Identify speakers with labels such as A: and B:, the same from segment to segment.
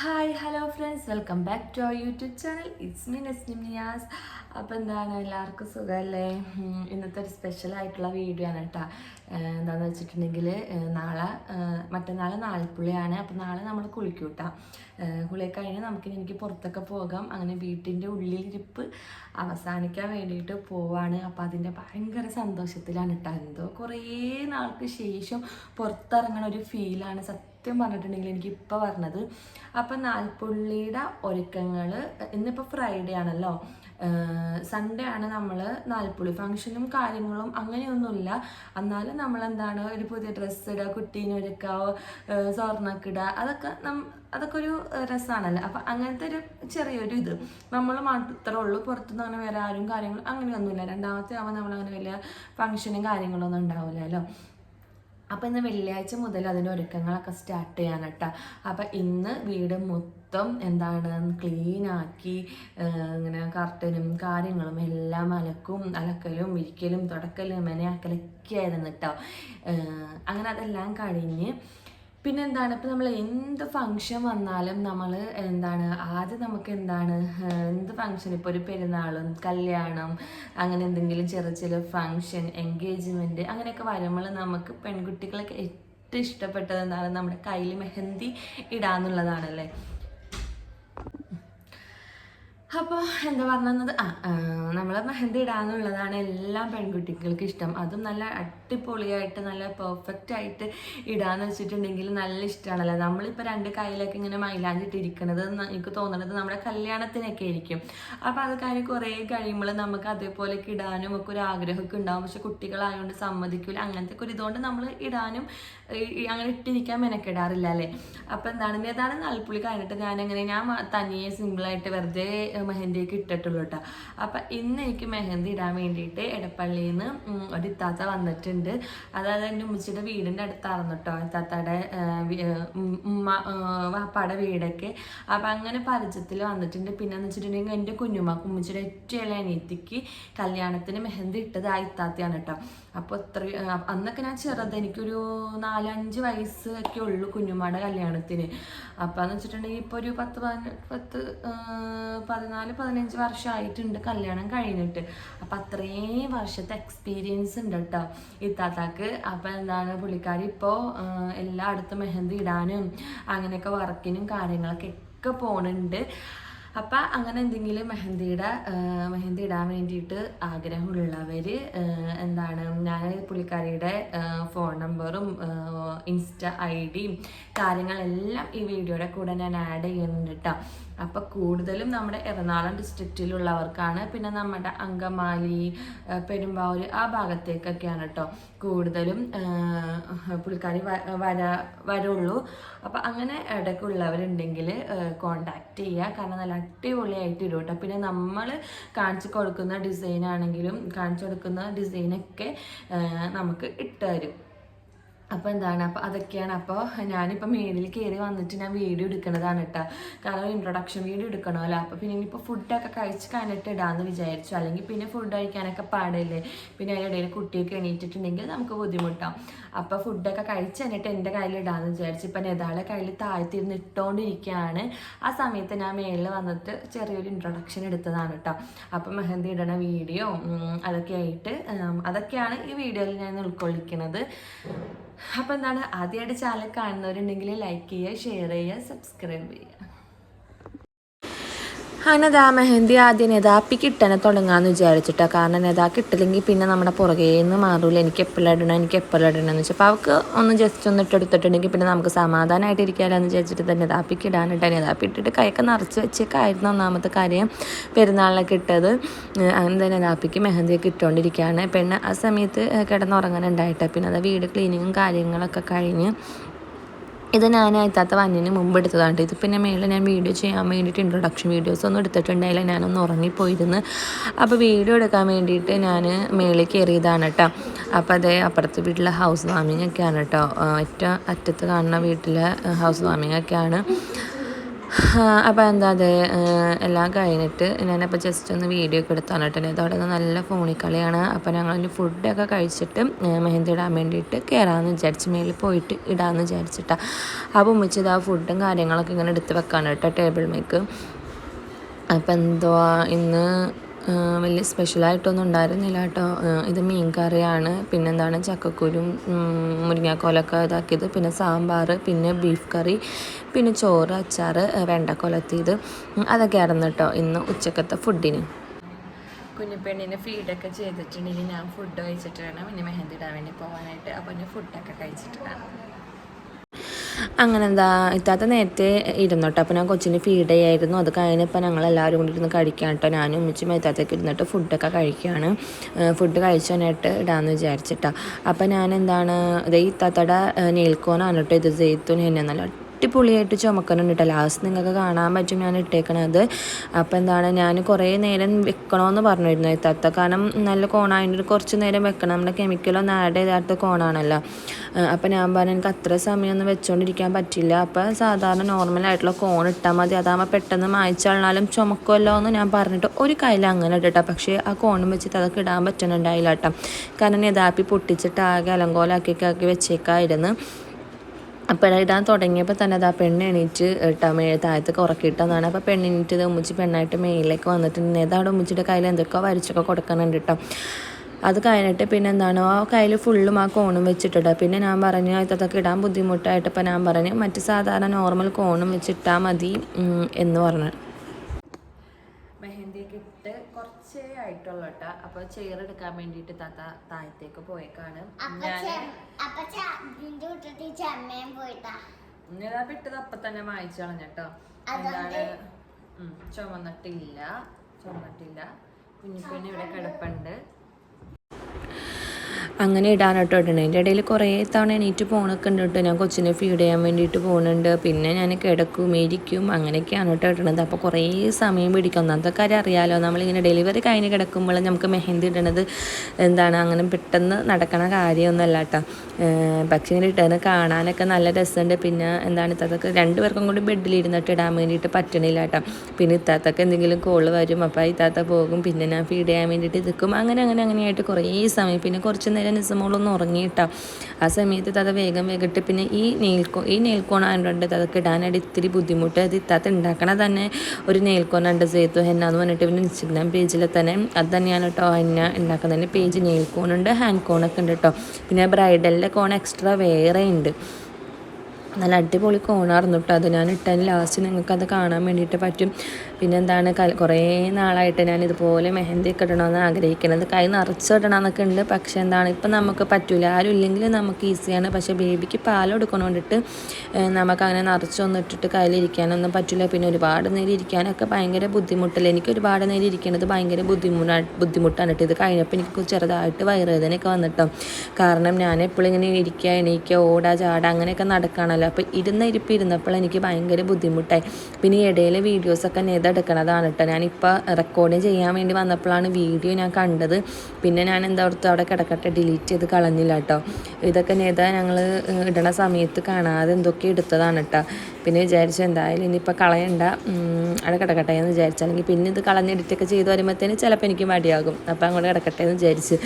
A: Hi hello friends welcome back to our YouTube channel it's me Nasnim Niyas അപ്പോൾ എന്താണ്? എല്ലാവർക്കും സുഖമല്ലേ ഇന്നത്തെ ഒരു സ്പെഷ്യൽ ആയിട്ടുള്ള വീഡിയോ ആണ് കേട്ടോ എന്താണെന്ന് വെച്ചിട്ടുണ്ടെങ്കിൽ നാളെ മറ്റന്നാൾ നാൽപ്പുള്ളിയാണ്. അപ്പോൾ നാളെ നമ്മൾ കുളിക്കും കേട്ടോ കുളിയൊക്കെ കഴിഞ്ഞ് നമുക്ക് എനിക്ക് പുറത്തൊക്കെ പോകാം. അങ്ങനെ വീട്ടിന്റെ ഉള്ളിലിരിപ്പ് അവസാനിക്കാൻ വേണ്ടിയിട്ട് പോവാണ്. അപ്പോൾ അതിന്റെ ഭയങ്കര സന്തോഷത്തിലാണ് കേട്ടോ എന്തോ കുറേ നാൾക്ക് ശേഷം പുറത്തിറങ്ങണ ഒരു ഫീലാണ് സത്യം പറഞ്ഞിട്ടുണ്ടെങ്കിൽ എനിക്ക് ഇപ്പോൾ പറഞ്ഞത് അപ്പം നാൽപ്പുള്ളിയുടെ ഒരുക്കങ്ങൾ ഇന്നിപ്പോ ഫ്രൈഡേ ആണല്ലോ. സൺഡേ ആണ് നമ്മൾ നാൽപ്പുള്ളി ഫംഗ്ഷനും കാര്യങ്ങളും അങ്ങനെയൊന്നുമില്ല. എന്നാലും നമ്മൾ എന്താണ് ഒരു പുതിയ ഡ്രസ്സ് ഇടുക കുട്ടീനെ ഒരുക്കുക സ്വർണക്കിടുക അതൊക്കെ നം അതൊക്കെ ഒരു രസമാണല്ലോ അപ്പം അങ്ങനത്തെ ഒരു ചെറിയൊരു ഇത്. നമ്മൾ മാത്രമേ ഉള്ളൂ പുറത്തുനിന്ന് അങ്ങനെ വേറെ ആരും കാര്യങ്ങളും അങ്ങനെയൊന്നുമില്ല. രണ്ടാമത്തെ ആവുമ്പോൾ നമ്മൾ അങ്ങനെ വലിയ ഫംഗ്ഷനും കാര്യങ്ങളൊന്നും ഉണ്ടാവില്ലല്ലോ അപ്പം ഇന്ന് വെള്ളിയാഴ്ച മുതൽ അതിന്റെ ഒരുക്കങ്ങളൊക്കെ സ്റ്റാർട്ട് ചെയ്യാൻ കേട്ടോ അപ്പോൾ ഇന്ന് വീട് മൊത്തം എന്താണ് ഏഹ് ഇങ്ങനെ കർട്ടനും കാര്യങ്ങളും എല്ലാം അലക്കും അലക്കലും ഇരിക്കലും തുടക്കലും മെനയാക്കലൊക്കെ ആയിരുന്നു കേട്ടോ അങ്ങനെ അതെല്ലാം കഴിഞ്ഞ് പിന്നെ എന്താണ് ഇപ്പം നമ്മൾ എന്ത് ഫങ്ഷൻ വന്നാലും നമ്മൾ എന്താണ് ആദ്യം നമുക്ക് എന്താണ് എന്ത് ഫങ്ഷൻ ഇപ്പോൾ ഒരു പെരുന്നാളും കല്യാണം അങ്ങനെ എന്തെങ്കിലും ചെറിയ ചെറിയ ഫങ്ഷൻ എൻഗേജ്മെന്റ് അങ്ങനെയൊക്കെ വരുമ്പോൾ നമുക്ക് പെൺകുട്ടികളൊക്കെ ഏറ്റവും ഇഷ്ടപ്പെട്ടത് എന്താണ്? നമ്മുടെ കയ്യിൽ മെഹന്തി ഇടാന്നുള്ളതാണല്ലേ? അപ്പോൾ എന്താ പറഞ്ഞത്? ആ നമ്മൾ മെഹന്തി ഇടാന്നുള്ളതാണ് എല്ലാ പെൺകുട്ടികൾക്കും ഇഷ്ടം. അതും നല്ല അടിപൊളിയായിട്ട് നല്ല പെർഫെക്റ്റ് ആയിട്ട് ഇടാന്ന് വെച്ചിട്ടുണ്ടെങ്കിൽ നല്ല ഇഷ്ടമാണല്ലോ നമ്മളിപ്പോൾ രണ്ട് കയ്യിലൊക്കെ ഇങ്ങനെ മൈലാഞ്ചിട്ട് ഇട്ടിരിക്കുന്നത് എനിക്ക് തോന്നണത് നമ്മുടെ കല്യാണത്തിനൊക്കെ ആയിരിക്കും. അപ്പോൾ അത് കാര്യം കുറേ കഴിയുമ്പോൾ നമുക്ക് അതേപോലെയൊക്കെ ഇടാനും ഒക്കെ ഒരു ആഗ്രഹമൊക്കെ ഉണ്ടാവും. പക്ഷെ കുട്ടികളായതുകൊണ്ട് സമ്മതിക്കില്ല അങ്ങനത്തെ ഒക്കെ ഇതുകൊണ്ട് നമ്മൾ ഇടാനും അങ്ങനെ ഇട്ടിരിക്കാൻ മെനക്കെടാറില്ല അല്ലേ? അപ്പോൾ എന്താണ്? ഏതാണ് നാൽപ്പുള്ളി കഴിഞ്ഞിട്ട് ഞാനങ്ങനെ ഞാൻ തനിയെ സിമ്പിളായിട്ട് വെറുതെ മെഹന്തിയൊക്കെ ഇട്ടിട്ടുള്ളൂ കേട്ടോ അപ്പം ഇന്ന് എനിക്ക് മെഹന്തി ഇടാൻ വേണ്ടിയിട്ട് എടപ്പള്ളിയിൽ നിന്ന് ഒരു ഇത്താത്ത വന്നിട്ടുണ്ട്. അതായത് എന്റെ ഉമ്മച്ചിയുടെ വീടിന്റെ അടുത്താണ് കേട്ടോ. ഉം- ഉമ്മ വാപ്പാടെ വീടൊക്കെ. അപ്പം അങ്ങനെ പരിചയത്തിൽ വന്നിട്ടുണ്ട്. പിന്നെ എന്ന് വെച്ചിട്ടുണ്ടെങ്കിൽ എന്റെ കുഞ്ഞുമാക്ക് ഉമ്മച്ചിയുടെ ഏറ്റവും ഇളയ അനിയത്തിക്ക് കല്യാണത്തിന് മെഹന്തി ഇട്ടത് ആ ഇത്താത്തിയാണ് കേട്ടോ. അപ്പോൾ ഇത്ര അന്നൊക്കെ ഞാൻ ചെറുത് എനിക്കൊരു നാലഞ്ച് വയസ്സ് ഒക്കെ ഉള്ളൂ കുഞ്ഞുമ്മയുടെ കല്യാണത്തിന്. അപ്പം എന്ന് വെച്ചിട്ടുണ്ടെങ്കിൽ ഇപ്പോൾ ഒരു പത്ത് പത്ത് പതിനാല് പതിനഞ്ച് വർഷമായിട്ടുണ്ട് കല്യാണം കഴിഞ്ഞിട്ട്. അപ്പം അത്രയും വർഷത്തെ എക്സ്പീരിയൻസ് ഉണ്ട് കേട്ടോ. ഇത്താത്താക്ക്. അപ്പം എന്താണ് പുള്ളിക്കാരി ഇപ്പോൾ എല്ലായിടത്തും മെഹന്തി ഇടാനും അങ്ങനെയൊക്കെ വർക്കിനും കാര്യങ്ങളൊക്കെ ഒക്കെ പോണുണ്ട്. അപ്പം അങ്ങനെ എന്തെങ്കിലും മെഹന്തിയുടെ മെഹന്തി ഇടാൻ വേണ്ടിയിട്ട് ആഗ്രഹമുള്ളവർ എന്താണ് ഞാൻ പുള്ളിക്കാരിയുടെ ഫോൺ നമ്പറും ഇൻസ്റ്റ ഐ ഡിയും കാര്യങ്ങളെല്ലാം ഈ വീഡിയോയുടെ കൂടെ ഞാൻ ആഡ് ചെയ്യുന്നുണ്ട് കേട്ടോ അപ്പം കൂടുതലും നമ്മുടെ എറണാകുളം ഡിസ്ട്രിക്റ്റിലുള്ളവർക്കാണ് പിന്നെ നമ്മുടെ അങ്കമാലി പെരുമ്പാവൂർ ആ ഭാഗത്തേക്കൊക്കെയാണ് കേട്ടോ കൂടുതലും പുള്ളിക്കാരി വര വരുള്ളൂ അപ്പം അങ്ങനെ ഇടയ്ക്കുള്ളവരുണ്ടെങ്കിൽ കോണ്ടാക്ട് ചെയ്യുക കാരണം നല്ല അടിപൊളിയായിട്ട് ഇടും കേട്ടോ പിന്നെ നമ്മൾ കാണിച്ചു കൊടുക്കുന്ന ഡിസൈനാണെങ്കിലും കാണിച്ചു കൊടുക്കുന്ന ഡിസൈനൊക്കെ നമുക്ക് ഇട്ട് തരും. അപ്പോൾ എന്താണ്? അപ്പോൾ അതൊക്കെയാണ്. അപ്പോൾ ഞാനിപ്പോൾ മേളിൽ കയറി വന്നിട്ട് ഞാൻ വീഡിയോ എടുക്കുന്നതാണ് കേട്ടോ കാരണം ഇൻട്രൊഡക്ഷൻ വീഡിയോ എടുക്കണമല്ലോ. അപ്പോൾ പിന്നെ ഇനിയിപ്പോൾ ഫുഡൊക്കെ കഴിച്ച് കഴിഞ്ഞിട്ട് ഇടാമെന്ന് വിചാരിച്ചു. അല്ലെങ്കിൽ പിന്നെ ഫുഡ് കഴിക്കാനൊക്കെ പാടില്ലേ. പിന്നെ അതിനിടയിൽ കുട്ടിയൊക്കെ എണീറ്റിട്ടുണ്ടെങ്കിൽ നമുക്ക് ബുദ്ധിമുട്ടാവും. അപ്പോൾ ഫുഡൊക്കെ കഴിച്ച് കഴിഞ്ഞിട്ട് എന്റെ കയ്യിൽ ഇടാമെന്ന് വിചാരിച്ചു. ഇപ്പം നേതാളെ കയ്യിൽ താഴ്ത്തിരുന്ന് ഇട്ടുകൊണ്ടിരിക്കുകയാണ് ആ സമയത്ത് ഞാൻ മേളിൽ വന്നിട്ട് ചെറിയൊരു ഇൻട്രൊഡക്ഷൻ എടുത്തതാണ് കേട്ടോ അപ്പം മെഹന്തി ഇടണ വീഡിയോ അതൊക്കെ ആയിട്ട് അതൊക്കെയാണ് ഈ വീഡിയോയിൽ ഞാൻ ഉൾക്കൊള്ളിക്കുന്നത് അപ്പം എന്താണ് ആദ്യമായിട്ട് ചാനൽ കാണുന്നവരുണ്ടെങ്കിൽ ലൈക്ക് ചെയ്യുക ഷെയർ ചെയ്യുക സബ്സ്ക്രൈബ് ചെയ്യുക. അങ്ങനെ ദാ മെഹന്തി ആദ്യം നെതാപ്പി കിട്ടനെ തുടങ്ങാന്ന് വിചാരിച്ചിട്ടാ. കാരണം നേതാ കിട്ടില്ലെങ്കിൽ പിന്നെ നമ്മുടെ പുറകേന്ന് മാറൂല. എനിക്ക് എപ്പോഴും ഇടണം എനിക്ക് എപ്പോഴും ഇടണം എന്ന് വെച്ചപ്പോൾ അവൾക്ക് ഒന്ന് ജസ്റ്റ് ഒന്ന് ഇട്ടെടുത്തിട്ടുണ്ടെങ്കിൽ പിന്നെ നമുക്ക് സമാധാനമായിട്ട് എന്ന് വിചാരിച്ചിട്ട് തന്നെ നെതാപ്പിക്ക് ഇടാനിട്ട് നെതാപ്പി ഇട്ടിട്ട് കൈയൊക്കെ നിറച്ച് വെച്ചേക്കായിരുന്നു ഒന്നാമത്തെ കാര്യം പെരുന്നാളിനൊക്കെ ഇട്ടത്. അങ്ങനെ തന്നെ നെതാപ്പിക്ക് മെഹന്തിയൊക്കെ ഇട്ടുകൊണ്ടിരിക്കുകയാണ് പെണ്ണ് ആ സമയത്ത് കിടന്നുറങ്ങാനുണ്ടായിട്ട്. പിന്നെ അത് വീട് ക്ലീനിങ്ങും കാര്യങ്ങളൊക്കെ കഴിഞ്ഞ് ഇത് ഞാൻ അയത്താത്ത വന്നിന് മുമ്പ് എടുത്തതാണ് ഇത് പിന്നെ മേളിൽ ഞാൻ വീഡിയോ ചെയ്യാൻ വേണ്ടിയിട്ട് ഇൻട്രൊഡക്ഷൻ വീഡിയോസ് ഒന്നും എടുത്തിട്ടുണ്ടായില്ല. ഞാനൊന്ന് ഉറങ്ങിപ്പോയിരുന്നു. അപ്പോൾ വീഡിയോ എടുക്കാൻ വേണ്ടിയിട്ട് ഞാൻ മേളിൽ കയറിയതാണ് കേട്ടോ അപ്പോൾ അതേ അപ്പുറത്തെ വീട്ടിലെ ഹൗസ് വാമിംഗ് ഒക്കെയാണ് കേട്ടോ ഏറ്റവും അറ്റത്ത് കാണുന്ന വീട്ടിലെ ഹൗസ് വാമിംഗ് ഒക്കെയാണ്. അപ്പോൾ എന്താ അത് എല്ലാം കഴിഞ്ഞിട്ട് ഞാനപ്പോൾ ജസ്റ്റ് ഒന്ന് വീഡിയോ ഒക്കെ എടുത്താണ് കേട്ടോ നിന്ന് നല്ല ഫോണിൽ കളിയാണ്. അപ്പോൾ ഞങ്ങൾ ഫുഡൊക്കെ കഴിച്ചിട്ട് മെഹന്തി ഇടാൻ വേണ്ടിയിട്ട് കയറാമെന്ന് വിചാരിച്ച് മേലിൽ പോയിട്ട് ഇടാമെന്ന് വിചാരിച്ചിട്ടാണ് അപ്പോൾ ഉമ്മിച്ചത് ആ ഫുഡും കാര്യങ്ങളൊക്കെ ഇങ്ങനെ എടുത്ത് വെക്കാണ് കേട്ടോ ടേബിൾ മേക്ക് അപ്പോൾ എന്തുവാ ഇന്ന് വലിയ സ്പെഷ്യലായിട്ടൊന്നും ഉണ്ടായിരുന്നില്ല കേട്ടോ. ഇത് മീൻ കറിയാണ് പിന്നെന്താണ് ചക്കക്കുരും മുരിങ്ങാക്കോലൊക്കെ ഇതാക്കിയത് പിന്നെ സാമ്പാർ പിന്നെ ബീഫ് കറി പിന്നെ ചോറ് അച്ചാർ വെണ്ടക്കൊലത്തിയത് അതൊക്കെ ആയിരുന്നു കേട്ടോ ഇന്ന് ഉച്ചക്കത്തെ ഫുഡിന്. കുഞ്ഞിപ്പെണ്ണിന് ഫീഡൊക്കെ ചെയ്തിട്ടുണ്ടെങ്കിൽ ഞാൻ ഫുഡ് കഴിച്ചിട്ട് വേണം. ഇനി മെഹന്തി ഇടാൻ വേണ്ടി പോകാനായിട്ട് അപ്പോൾ ഞാൻ ഫുഡൊക്കെ കഴിച്ചിട്ട് വേണം. അങ്ങനെ എന്താ ഇത്താത്ത നേരത്തെ ഇരുന്നോട്ടെ അപ്പോൾ ഞാൻ കൊച്ചിന് ഫീഡ് ചെയ്യായിരുന്നു അത് കഴിഞ്ഞപ്പോൾ ഞങ്ങൾ എല്ലാവരും കൂടി ഇരുന്ന് കഴിക്കാൻ കേട്ടോ. ഞാനും ഉമ്മച്ചും ഇത്താത്തേക്ക് ഇരുന്നിട്ട് ഫുഡൊക്കെ കഴിക്കുകയാണ്. ഫുഡ് കഴിച്ചാനായിട്ട് ഇടാമെന്ന് വിചാരിച്ചിട്ടാണ് അപ്പോൾ ഞാൻ എന്താണ് ഇത് ഇത്താത്തയുടെ നെയിൽക്കോനാണ് കേട്ടോ ഇത് ജെയ്ത്തുൻ എന്നെ നല്ല അടിപൊളിയായിട്ട് ചുമക്കുന്നുണ്ട് കേട്ടോ ലാസ്റ്റ് നിങ്ങൾക്ക് കാണാൻ പറ്റും ഞാൻ ഇട്ടേക്കണത്. അപ്പോൾ എന്താണ് ഞാൻ കുറേ നേരം വെക്കണമെന്ന് പറഞ്ഞിരുന്നു ഇത്തത്ത കാരണം നല്ല കോണായതിന്റെ കുറച്ച് നേരം വെക്കണം. നമ്മുടെ കെമിക്കലൊന്നും ആഡ് ചെയ്താത്ത കോണാണല്ലോ. അപ്പോൾ ഞാൻ പറഞ്ഞു എനിക്ക് അത്ര സമയമൊന്നും വെച്ചുകൊണ്ടിരിക്കാൻ പറ്റില്ല. അപ്പോൾ സാധാരണ നോർമലായിട്ടുള്ള കോൺ ഇട്ടാൽ മതി. അതാകുമ്പോൾ പെട്ടെന്ന് മായച്ചാളാലും ചുമക്കുമല്ലോ എന്ന് ഞാൻ പറഞ്ഞിട്ട് ഒരു കയ്യിൽ അങ്ങനെ ഇട്ടിട്ടാ. പക്ഷേ ആ കോണും വെച്ചിട്ട് അതൊക്കെ ഇടാൻ പറ്റുന്നുണ്ടായില്ല കേട്ടോ കാരണം യഥാപ്പി പൊട്ടിച്ചിട്ട് ആകെ അലങ്കോലാക്കി ആക്കി വെച്ചേക്കായിരുന്നു. അപ്പോൾ ഇടാൻ തുടങ്ങിയപ്പോൾ തന്നെ അത് ആ പെണ്ണ് എണീറ്റ് മേ താഴത്തേക്ക് ഉറക്കിയിട്ടെന്നാണ് അപ്പോൾ പെണ്ണിനിട്ട് ഇത് ഉമ്മിച്ച് പെണ്ണായിട്ട് മേലിലേക്ക് വന്നിട്ടുണ്ട് ഏതാണ് ഉമ്മിച്ചിയുടെ കയ്യിൽ എന്തൊക്കെയോ വരച്ചൊക്കെ കൊടുക്കുന്നുണ്ട് കേട്ടോ അത് കഴിഞ്ഞിട്ട് പിന്നെ എന്താണ് ആ കയ്യിൽ ഫുള്ളും ആ കോണും വെച്ചിട്ടുണ്ട് പിന്നെ ഞാൻ പറഞ്ഞു അതൊക്കെ ഇടാൻ ബുദ്ധിമുട്ടായിട്ട്. ഇപ്പോൾ ഞാൻ പറഞ്ഞു മറ്റ് സാധാരണ നോർമൽ കോണും വെച്ചിട്ടാൽ മതി എന്ന് പറഞ്ഞു മെഹന്തിയൊക്കെ ഇട്ട് കുറച്ചേ ആയിട്ടുള്ളൂ കേട്ടോ. അപ്പൊ ചെയർ എടുക്കാൻ വേണ്ടിട്ട് താത്ത താഴത്തേക്ക് പോയേക്കാണ്. ഞാൻ ഇട്ടത് അപ്പൊ തന്നെ വായിച്ചു കളഞ്ഞട്ടോ എന്താണ്? ചുമന്നിട്ടില്ല. ചുമന്നിട്ടില്ല. കുഞ്ഞു ഇവിടെ കിടപ്പുണ്ട്. അങ്ങനെ ഇടാൻ കേട്ടോ ഇടണേ. എന്റെ ഇടയിൽ കുറേ തവണ എണീറ്റ് പോകണൊക്കെ ഉണ്ട് കേട്ടോ. ഞാൻ കൊച്ചിനെ ഫീഡ് ചെയ്യാൻ വേണ്ടിയിട്ട് പോകുന്നുണ്ട് പിന്നെ ഞാൻ കിടക്കും ഇരിക്കും അങ്ങനെയൊക്കെയാണ് കേട്ടോ ഇടണത്. അപ്പോൾ കുറേ സമയം പിടിക്കും. ഒന്നാമത്തെ കാര്യം അറിയാമല്ലോ നമ്മളിങ്ങനെ ഡെലിവറി കഴിഞ്ഞ് കിടക്കുമ്പോൾ നമുക്ക് മെഹന്തി ഇടണത് എന്താണ്? അങ്ങനെ പെട്ടെന്ന് നടക്കണ കാര്യമൊന്നുമല്ല കേട്ടോ. പക്ഷേ ഇങ്ങനെ ഇട്ടത് കാണാനൊക്കെ നല്ല രസമുണ്ട്. പിന്നെ എന്താണ് ഇത്തതൊക്കെ രണ്ടുപേർക്കും കൂടി ബെഡിലിരുന്നിട്ട് ഇടാൻ വേണ്ടിയിട്ട് പറ്റണില്ല കേട്ടോ. പിന്നെ ഇത്താത്തൊക്കെ എന്തെങ്കിലും കോൾ വരും. അപ്പോൾ ഇത്താത്ത പോകും. പിന്നെ ഞാൻ ഫീഡ് ചെയ്യാൻ വേണ്ടിയിട്ട് നിൽക്കും അങ്ങനെ അങ്ങനെ അങ്ങനെയായിട്ട് കുറേ സമയം. പിന്നെ കുറച്ച് നേരം നേരം നിസമോളൊന്ന് ഉറങ്ങിയിട്ടാ. ആ സമയത്ത് തത വേഗം വേഗിട്ട് പിന്നെ ഈ നെയിൽക്കോ ഈ നെയിൽക്കോൺ ആയതുകൊണ്ട് അതൊക്കെ ഇടാനായിട്ട് ഇത്തിരി ബുദ്ധിമുട്ട്. അത് ഇത്താത്ത ഉണ്ടാക്കണ തന്നെ ഒരു നെയിൽക്കോണുണ്ട് സേത്തു ഹെന്ന എന്ന് പറഞ്ഞിട്ട് പിന്നെ ഇൻസ്റ്റഗ്രാം പേജിൽ തന്നെ അത് തന്നെയാണ് കേട്ടോ ഹെന്ന ഉണ്ടാക്കുന്നതിന്റെ പേജ് നെയിൽക്കോണുണ്ട് ഹാൻഡ് കോണൊക്കെ ഉണ്ട് കേട്ടോ. പിന്നെ ബ്രൈഡലിന്റെ കോൺ എക്സ്ട്രാ വേറെ ഉണ്ട് നല്ല അടിപൊളി കോണായിരുന്നു കേട്ടോ അത്. ഞാൻ ഇട്ടതിന് ലാസ്റ്റ് നിങ്ങൾക്ക് അത് കാണാൻ വേണ്ടിയിട്ട് പറ്റും. പിന്നെ എന്താണ് കുറേ നാളായിട്ട് ഞാൻ ഇതുപോലെ മെഹന്തി ഒക്കെ ഇടണമെന്ന് ആഗ്രഹിക്കുന്നത് കൈ നിറച്ചിടണമെന്നൊക്കെ ഉണ്ട് പക്ഷേ എന്താണ് ഇപ്പം നമുക്ക് പറ്റില്ല ആരും ഇല്ലെങ്കിൽ നമുക്ക് ഈസിയാണ് പക്ഷേ ബേബിക്ക് പാൽ കൊടുക്കണോണ്ടിട്ട് നമുക്ക് അങ്ങനെ നിറച്ചൊന്നും ഇട്ടിട്ട് കയ്യിലിരിക്കാനൊന്നും പറ്റില്ല പിന്നെ ഒരുപാട് നേരം ഇരിക്കാനൊക്കെ ഭയങ്കര ബുദ്ധിമുട്ടല്ലേ? എനിക്ക് ഒരുപാട് നേരം ഇരിക്കുന്നത് ഭയങ്കര ബുദ്ധിമുട്ടാണ് ബുദ്ധിമുട്ടാണ് കേട്ടോ ഇത്. കഴിഞ്ഞപ്പോൾ എനിക്ക് ചെറുതായിട്ട് വയറുവേദനയൊക്കെ വന്നിട്ടോ. കാരണം ഞാൻ എപ്പോഴും ഇങ്ങനെ ഇരിക്കുക എണീക്കുക ഓടാ ചാടാ അങ്ങനെയൊക്കെ നടക്കുകയാണല്ലോ. അപ്പോൾ ഇരുന്ന ഇരിപ്പ് ഇരുന്നപ്പോൾ എനിക്ക് ഭയങ്കര ബുദ്ധിമുട്ടായി. പിന്നെ ഇടയിൽ വീഡിയോസൊക്കെ നെയ്തെടുക്കണതാണ് കേട്ടോ ഞാനിപ്പോൾ റെക്കോർഡിങ് ചെയ്യാൻ വേണ്ടി വന്നപ്പോഴാണ് വീഡിയോ ഞാൻ കണ്ടത്. പിന്നെ ഞാൻ എന്താ ഓർത്ത് അവിടെ കിടക്കട്ടെ ഡിലീറ്റ് ചെയ്ത് കളഞ്ഞില്ല കേട്ടോ ഇതൊക്കെ നേതെ ഞങ്ങൾ ഇടണ സമയത്ത് കാണാതെ എന്തൊക്കെ എടുത്തതാണ് കേട്ടോ പിന്നെ വിചാരിച്ചു എന്തായാലും ഇനിയിപ്പോൾ കളയണ്ട. അവിടെ കിടക്കട്ടെ എന്ന് വിചാരിച്ചു. പിന്നെ ഇത് കളഞ്ഞ് എഡിറ്റൊക്കെ ചെയ്ത് വരുമ്പോഴത്തേന് ചിലപ്പോൾ എനിക്ക് മടിയാകും. അപ്പോൾ അങ്ങോട്ട് കിടക്കട്ടെ എന്ന് വിചാരിച്ച്.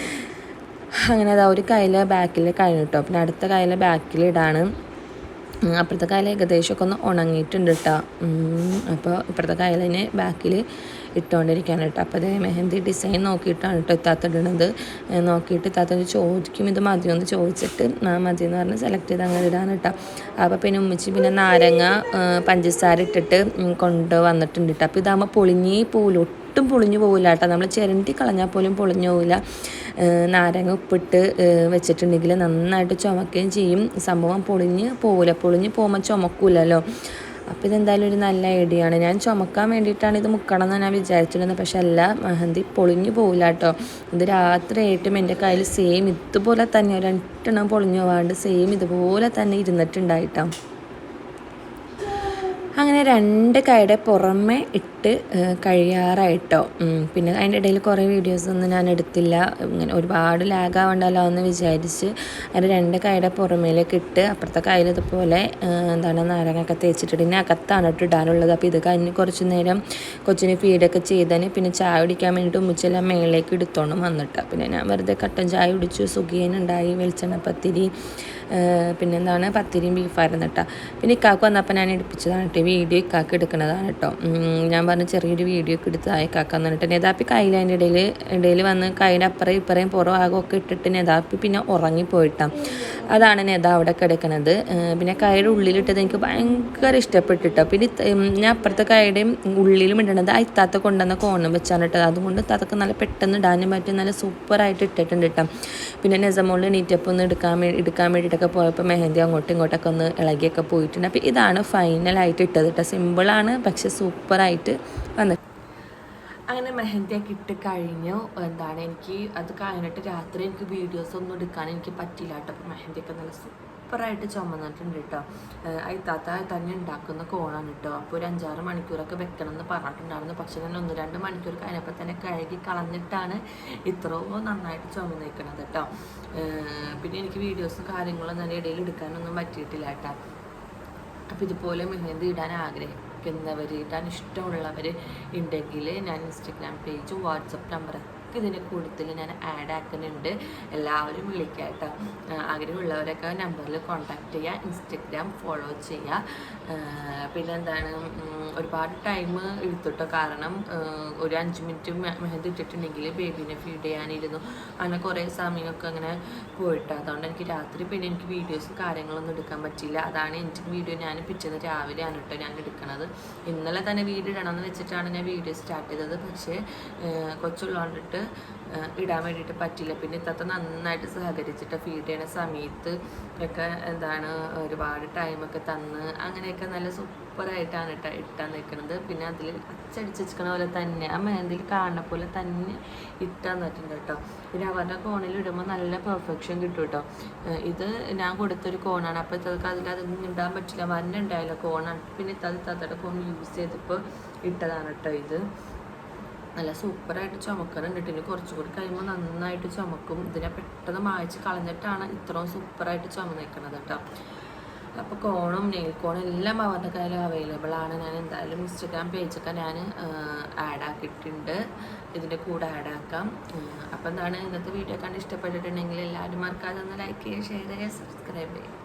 A: അങ്ങനെ അതാ ഒരു കയ്യിലെ ബാക്കിൽ കഴിഞ്ഞു കേട്ടോ പിന്നെ അടുത്ത കയ്യിലെ ബാക്കിൽ ഇടാണ്. അപ്പുറത്തെ കായൽ ഏകദേശമൊക്കെ ഒന്ന് ഉണങ്ങിയിട്ടുണ്ട് കേട്ടോ അപ്പോൾ ഇപ്പുറത്തെ കായലിന് ബാക്കിൽ ഇട്ടുകൊണ്ടിരിക്കുകയാണ് കേട്ടോ. അപ്പോൾ അതേ മെഹന്തി ഡിസൈൻ നോക്കിയിട്ടാണ് കേട്ടോ ഇത്താത്ത ഇടുന്നത്. നോക്കിയിട്ട് ഇത്താത്ത ചോദിക്കും ഇത് മതിയൊന്ന് ചോദിച്ചിട്ട് ആ മതി എന്ന് പറഞ്ഞ് സെലക്ട് ചെയ്ത് അങ്ങനെ ഇടാണ് കേട്ടോ. അപ്പോൾ പിന്നെ ഉമ്മച്ചി പിന്നെ നാരങ്ങ പഞ്ചസാര ഇട്ടിട്ട് കൊണ്ട് വന്നിട്ടുണ്ട് കേട്ടോ. അപ്പോൾ ഇതാകുമ്പോൾ പൊളിഞ്ഞി പോലും ഒട്ടും പൊളിഞ്ഞു പോകില്ല കേട്ടോ. നമ്മൾ ചിരണ്ടി കളഞ്ഞാൽ പോലും പൊളിഞ്ഞു പോകില്ല നാരങ്ങ ഉപ്പിട്ട് വെച്ചിട്ടുണ്ടെങ്കിൽ നന്നായിട്ട് ചുമക്കുകയും ചെയ്യും. സംഭവം പൊളിഞ്ഞ് പോകില്ല പൊളിഞ്ഞ് പോകുമ്പോൾ ചുമക്കൂലല്ലോ. അപ്പോൾ ഇതെന്തായാലും ഒരു നല്ല ഐഡിയ ആണ്. ഞാൻ ചുമക്കാൻ വേണ്ടിയിട്ടാണ് ഇത് മുക്കണം എന്ന് ഞാൻ വിചാരിച്ചിരുന്നത്. പക്ഷെ അല്ല മെഹന്തി പൊളിഞ്ഞു പോകില്ല കേട്ടോ ഇത് രാത്രിയായിട്ടും എന്റെ കയ്യിൽ സെയിം ഇതുപോലെ തന്നെ രണ്ടെണ്ണം പൊളിഞ്ഞു പോകാണ്ട് സെയിം ഇതുപോലെ തന്നെ ഇരുന്നിട്ടുണ്ടായിട്ടോ. അങ്ങനെ രണ്ട് കൈയുടെ പുറമെ ഇട്ട് കഴിയാറായിട്ടോ. പിന്നെ അതിന്റെ ഇടയിൽ കുറേ വീഡിയോസൊന്നും ഞാൻ എടുത്തില്ല. ഇങ്ങനെ ഒരുപാട് ലാഗ് ആവണ്ടല്ലോ എന്ന് വിചാരിച്ച് അത് രണ്ട് കൈയുടെ പുറമേലേക്ക് ഇട്ട് അപ്പുറത്തെ കയ്യിൽ ഇതുപോലെ എന്താണ് നാരങ്ങയൊക്കെ തേച്ചിട്ടിട്ട് ഇനി അകത്താണ് ഇട്ട് ഇടാനുള്ളത്. അപ്പോൾ ഇത് കഴിഞ്ഞ് കുറച്ച് നേരം കൊച്ചിന് ഫീഡൊക്കെ ചെയ്തതിന് പിന്നെ ചായ കുടിക്കാൻ വേണ്ടിയിട്ട് ഉമ്മിച്ചെല്ലാം മേളിലേക്ക് എടുത്തോണം വന്നിട്ട്. പിന്നെ ഞാൻ വെറുതെ കട്ടൻ ചായ കുടിച്ചു. സുഖീനുണ്ടായി വെളിച്ചെണ്ണ പത്തിരി ഏഹ്, പിന്നെന്താണ് പത്തിരിയും ബീഫായിരുന്നു കേട്ടോ. പിന്നെ ഇക്കാക്ക് വന്നപ്പോൾ ഞാൻ എടുപ്പിച്ചതാണ് കേട്ടോ. വീഡിയോ ഇക്കാക്ക് എടുക്കുന്നതാണ് കേട്ടോ. ഞാൻ പറഞ്ഞ ചെറിയൊരു വീഡിയോ ഒക്കെ എടുത്ത് ഇക്കാക്ക എന്നിട്ട് നെതാപ്പി കയ്യിൽ അതിന്റെ ഇടയിൽ ഇടയിൽ വന്ന് കയ്യിന്റെ അപ്പുറം ഇപ്പുറയും പുറം ആകമൊക്കെ ഇട്ടിട്ട് നെതാപ്പി പിന്നെ ഉറങ്ങിപ്പോയിട്ടാണ് അതാണ് നെത അവിടെ കിടക്കുന്നത് പിന്നെ കൈയുടെ ഉള്ളിലിട്ടത് എനിക്ക് ഭയങ്കര ഇഷ്ടപ്പെട്ടിട്ടോ. പിന്നെ ഞാൻ അപ്പുറത്തെ കൈയുടെയും ഉള്ളിലും ഇടണത് ആ ഇത്താത്ത കൊണ്ടുവന്ന കോണം വെച്ചാണ് ഇട്ടത്. അതുകൊണ്ട് അതൊക്കെ നല്ല പെട്ടെന്ന് ഇടാനും പറ്റും. നല്ല സൂപ്പറായിട്ട് ഇട്ടിട്ടുണ്ട് കേട്ടോ. പിന്നെ നെസമോളിൽ നീറ്റപ്പ് ഒന്ന് എടുക്കാൻ എടുക്കാൻ വേണ്ടിയിട്ടൊക്കെ പോയപ്പോൾ മെഹന്തി അങ്ങോട്ടും ഇങ്ങോട്ടൊക്കെ ഒന്ന് ഇളകിയൊക്കെ പോയിട്ടുണ്ട്. അപ്പോൾ ഇതാണ് ഫൈനലായിട്ട് ഇട്ടത് കേട്ടോ. സിമ്പിളാണ് പക്ഷെ സൂപ്പറായിട്ട് വന്നത് അങ്ങനെ മെഹന്തിയൊക്കെ ഇട്ട് കഴിഞ്ഞു. എന്താണ് എനിക്ക് അത് കഴിഞ്ഞിട്ട് രാത്രി എനിക്ക് വീഡിയോസ് ഒന്നും എടുക്കാൻ എനിക്ക് പറ്റില്ല കേട്ടോ. അപ്പോൾ മെഹന്തിയൊക്കെ നല്ല സൂപ്പറായിട്ട് ചുമന്നിട്ടുണ്ട് കേട്ടോ. അയത്താത്ത തന്നെ ഉണ്ടാക്കുന്ന കോണാണ് കേട്ടോ. അപ്പോൾ ഒരു അഞ്ചാറ് മണിക്കൂറൊക്കെ വെക്കണം എന്ന് പറഞ്ഞിട്ടുണ്ടായിരുന്നു. പക്ഷെ ഞാൻ ഒന്ന് രണ്ട് മണിക്കൂർ കഴിഞ്ഞപ്പോൾ തന്നെ കഴുകി കളഞ്ഞിട്ടാണ് ഇത്രയും നന്നായിട്ട് ചുമന്നിരിക്കണത് കേട്ടോ. പിന്നെ എനിക്ക് വീഡിയോസും കാര്യങ്ങളും അതിന്റെ ഇടയിൽ എടുക്കാനൊന്നും പറ്റിയിട്ടില്ല കേട്ടോ. അപ്പോൾ ഇതുപോലെ മെഹന്തി ഇടാൻ ആഗ്രഹിക്കുന്നവർ ഇടാൻ ഇഷ്ടമുള്ളവർ ഉണ്ടെങ്കിൽ ഞാൻ ഇൻസ്റ്റഗ്രാം പേജും വാട്സപ്പ് നമ്പറൊക്കെ ഇതിന്റെ കൂടുതൽ ഞാൻ ആഡ് ആക്കുന്നുണ്ട്. എല്ലാവരും വിളിക്കുക കേട്ടോ ആഗ്രഹമുള്ളവരൊക്കെ നമ്പറിൽ കോൺടാക്ട് ചെയ്യുക ഇൻസ്റ്റഗ്രാം ഫോളോ ചെയ്യുക ആ, പിന്നെ എന്താണ് ഉം, ഒരുപാട് ടൈം എടുത്തിട്ടോ. കാരണം ഒരു അഞ്ച് മിനിറ്റ് മെഹന്തി ഇട്ടിട്ടുണ്ടെങ്കിൽ ബേബീനെ ഫീഡ് ചെയ്യാനിരുന്നു. അങ്ങനെ കുറേ സമയമൊക്കെ അങ്ങനെ പോയിട്ട്. അതുകൊണ്ട് എനിക്ക് രാത്രി പിന്നെ എനിക്ക് വീഡിയോസും കാര്യങ്ങളൊന്നും എടുക്കാൻ പറ്റിയില്ല. അതാണ് എനിക്ക് വീഡിയോ ഞാൻ പിറ്റേന്ന് രാവിലെയാണ് കേട്ടോ ഞാൻ എടുക്കുന്നത് ഇന്നലെ തന്നെ വീഡിയോ ഇടണമെന്ന് വെച്ചിട്ടാണ് ഞാൻ വീഡിയോ സ്റ്റാർട്ട് ചെയ്തത്. പക്ഷേ കൊച്ചുള്ളതുകൊണ്ടിട്ട് ഇടാൻ വേണ്ടിയിട്ട് പറ്റില്ല. പിന്നെ ഇത്തത്തെ നന്നായിട്ട് സഹകരിച്ചിട്ട് ഫീഡ് ചെയ്യണ സമയത്ത് ഒക്കെ എന്താണ് ഒരുപാട് ടൈമൊക്കെ തന്ന് അങ്ങനെയൊക്കെ നല്ല സൂപ്പറായിട്ടാണ് ഇട്ട ഇട്ടാൻ നിൽക്കുന്നത് പിന്നെ അതിൽ അച്ചടിച്ചിരിക്കണ പോലെ തന്നെ ആ മെഹന്തിൽ കാണുന്ന പോലെ തന്നെ ഇട്ടാൻ നിൽക്കുന്നുണ്ട് കേട്ടോ. പിന്നെ അവരുടെ കോണിൽ ഇടുമ്പോൾ നല്ല പെർഫെക്ഷൻ കിട്ടും കേട്ടോ. ഇത് ഞാൻ കൊടുത്തൊരു കോണാണ് അപ്പോൾ ഇത്തക്ക് അതിൽ അതൊന്നും ഇടാൻ പറ്റില്ല. വന്നുണ്ടായില്ല കോണാണ് പിന്നെ ഇത്തത് തത്തയുടെ കോൺ യൂസ് ചെയ്തപ്പോൾ ഇട്ടതാണ് കേട്ടോ ഇത്. നല്ല സൂപ്പറായിട്ട് ചുമക്കുന്നുണ്ട് ഇനി കുറച്ചുകൂടി കഴിയുമ്പോൾ നന്നായിട്ട് ചുമക്കും. ഇതിനെ പെട്ടെന്ന് മായച്ച് കളഞ്ഞിട്ടാണ് ഇത്രയും സൂപ്പറായിട്ട് ചുമന്നേക്കണത് കേട്ടോ അപ്പോൾ കോണും നെയിൽ കോണും എല്ലാം അവരുടെ കയ്യിൽ അവൈലബിൾ ആണ്. ഞാൻ എന്തായാലും ഇൻസ്റ്റഗ്രാം പേജൊക്കെ ഞാൻ ആഡ് ആക്കിയിട്ടുണ്ട്. ഇതിന്റെ കൂടെ ആഡ് ആക്കാം. അപ്പോൾ എന്താണ് ഇന്നത്തെ വീഡിയോ കണ്ട് ഇഷ്ടപ്പെട്ടിട്ടുണ്ടെങ്കിൽ എല്ലാവരും മറക്കാതെ ഒന്ന് ലൈക്ക് ചെയ്യുക ഷെയർ ചെയ്യുക സബ്സ്ക്രൈബ് ചെയ്യുക.